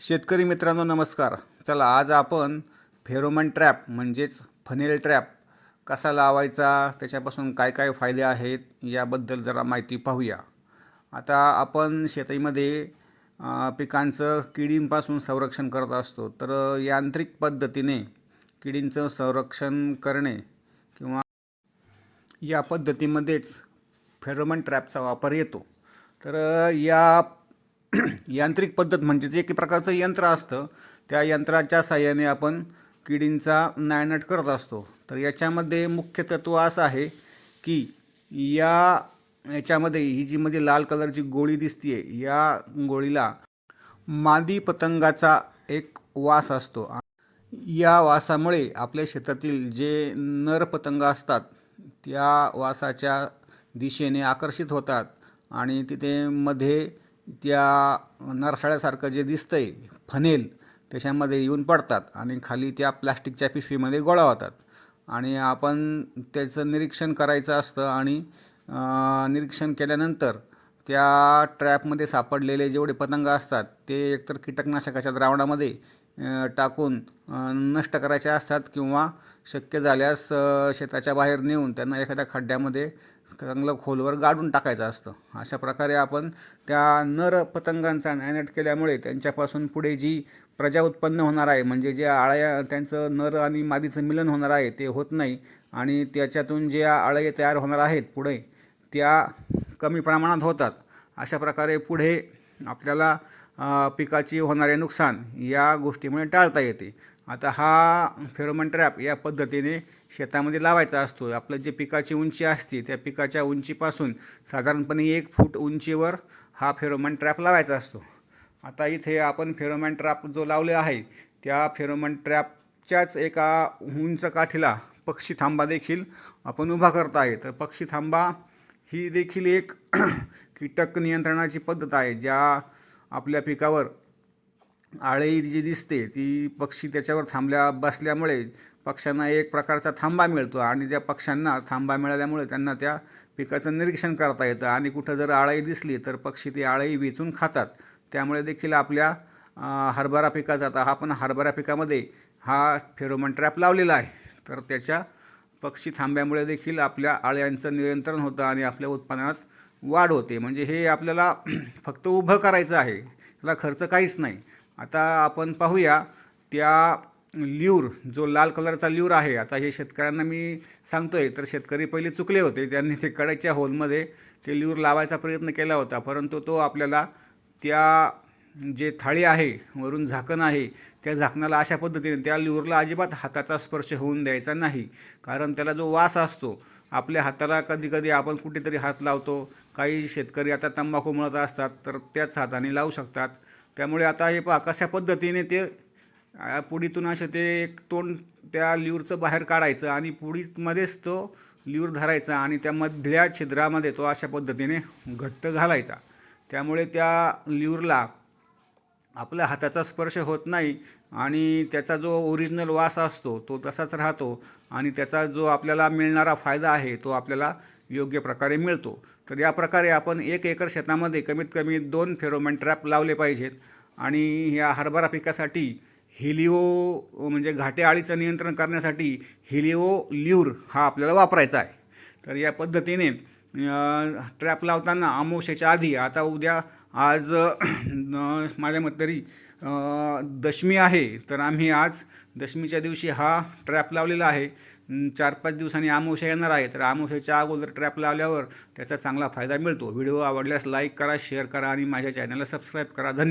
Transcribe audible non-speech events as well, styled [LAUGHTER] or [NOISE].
शेतकरी मित्रांनो नमस्कार. चला आज आपण फेरोमन ट्रॅप म्हणजेच फनेल ट्रॅप कसा लावायचा त्याच्यापासून काय काय फायदे आहेत याबद्दल जरा माहिती पाहूया. आता आपण शेतीमध्ये पिकांचं किडींपासून संरक्षण करत असतो. तर यांत्रिक पद्धतीने किडींचं संरक्षण करणे किंवा या पद्धतीमध्येच फेरोमन ट्रॅपचा वापर येतो. तर या [CLEARS THROAT] यांत्रिक पद्धत म्हणजेच एक प्रकारचं यंत्र असतं. त्या यंत्राच्या साहाय्याने आपण किडींचा नायनाट करत असतो. तर याच्यामध्ये मुख्य तत्व असं आहे की या याच्यामध्ये ही जी मध्ये लाल कलरची गोळी दिसते या गोळीला मादी पतंगाचा एक वास असतो. या वासामुळे आपल्या शेतातील जे नर पतंग असतात त्या वासाच्या दिशेने आकर्षित होतात आणि तिथे मध्ये त्या नरसाळ्यासारखं जे दिसतंय फनेल त्याच्यामध्ये येऊन पडतात आणि खाली त्या प्लास्टिकच्या पिशवीमध्ये गोळा होतात. आणि आपण त्याचं निरीक्षण करायचं असतं आणि निरीक्षण केल्यानंतर त्या ट्रॅपमध्ये सापडलेले जेवढे पतंग असतात ते एकतर कीटकनाशकाच्या द्रावणामध्ये टाकून नष्ट करायचे असतात किंवा शक्य झाल्यास शेताच्या बाहेर नेऊन त्यांना एखाद्या खड्ड्यामध्ये चांगलं खोलवर गाडून टाकायचं असतं. अशा प्रकारे आपण त्या नर पतंगांचा नायनाट केल्यामुळे त्यांच्यापासून पुढे जी प्रजा उत्पन्न होणार आहे म्हणजे जे आळ्या त्यांचं नर आणि मादीचं मिलन होणार आहे ते होत नाही आणि त्याच्यातून जे आळये तयार होणार आहेत पुढे त्या कमी प्रमाणात होतात. अशा प्रकारे पुढे आपल्याला पिकाची होणारे नुकसान या गोष्टीमुळे टाळता येते. आता हा फेरोमन ट्रॅप या पद्धतीने शेतामध्ये लावायचा असतो. आपलं जे पिकाची उंची असते त्या पिकाच्या उंचीपासून साधारणपणे एक फूट उंचीवर हा फेरोमन ट्रॅप लावायचा असतो. आता इथे आपण फेरोमन ट्रॅप जो लावले आहे त्या फेरोमन ट्रॅपच्याच एका उंच काठीला पक्षी थांबा देखील आपण उभा करता आहे. तर पक्षी थांबा ही देखील एक [CLEARS THROAT] कीटक नियंत्रणाची पद्धत आहे ज्या आपल्या पिकावर आळी जी दिसते ती पक्षी त्याच्यावर थांबल्या बसल्यामुळे पक्ष्यांना एक प्रकारचा थांबा मिळतो आणि त्या पक्ष्यांना थांबा मिळाल्यामुळे त्यांना त्या पिकाचं निरीक्षण करता येतं. आणि कुठं जर आळई दिसली तर पक्षी ती आळई वेचून खातात. त्यामुळे देखील आपल्या हरभरा पिकाचा आता हा पण हरभरा पिकामध्ये हा फेरोमन ट्रॅप लावलेला आहे. तर त्याच्या पक्षी थांब्यामुळे देखील आपल्या आळ्यांचं नियंत्रण होतं आणि आपल्या उत्पादनात वाढ होते. म्हणजे हे आपल्याला [CLEARS THROAT] फक्त उभं करायचं आहे. त्याला खर्च काहीच नाही. आता आपण पाहूया त्या ल्यूर जो लाल कलरचा ल्यूर आहे. आता हे शेतकऱ्यांना मी सांगतोय तर शेतकरी पहिले चुकले होते. त्यांनी ते कड्याच्या होलमध्ये ते ल्यूर लावायचा प्रयत्न केला होता. परंतु तो आपल्याला त्या जे थाळी आहे वरून झाकण आहे त्या झाकणाला अशा पद्धतीने त्या लिवरला अजिबात हाताचा स्पर्श होऊन द्यायचा नाही. कारण त्याला जो वास असतो आपल्या हाताला कधी कधी आपण कुठेतरी हात लावतो. काही शेतकरी आता तंबाखू मळत असतात तर त्याच हाताने लावू शकतात. त्यामुळे आता हे पहा कशा पद्धतीने ते पुडीतून असे ते एक तोंड त्या लिवरचं बाहेर काढायचं आणि पुडीमध्येच तो लिव्हर धरायचा आणि त्या मधल्या छिद्रामध्ये तो अशा पद्धतीने घट्ट घालायचा. त्यामुळे त्या ल्यूरला आपल्या हाताचा स्पर्श होत नाही आणि त्याचा जो ओरिजिनल वास असतो तो तसाच राहतो आणि त्याचा जो आपल्याला मिळणारा फायदा आहे तो आपल्याला योग्य प्रकारे मिळतो. तर या प्रकारे आपण एक एकर शेतामध्ये कमीत कमी दोन फेरोमॅन ट्रॅप लावले पाहिजेत आणि या हरभरा पिकासाठी हिलिओ म्हणजे घाटे आळीचं नियंत्रण करण्यासाठी हिलिओ ल्यूर हा आपल्याला वापरायचा आहे. तर या पद्धतीने ट्रॅप लावताना अमावस्येच्या आधी आता उद्या आज माझ्या मत तरी दशमी आहे तर आम्ही आज दशमीच्या दिवशी हा ट्रॅप लावलेला आहे. चार पाच दिवसांनी अमावस्या येणार आहे तर अमावस्याच्या अगोदर ट्रॅप लावल्यावर त्याचा चांगला फायदा मिळतो. व्हिडिओ आवडल्यास लाईक करा शेअर करा आणि माझ्या चॅनलला सबस्क्राईब करा. धन्यवाद.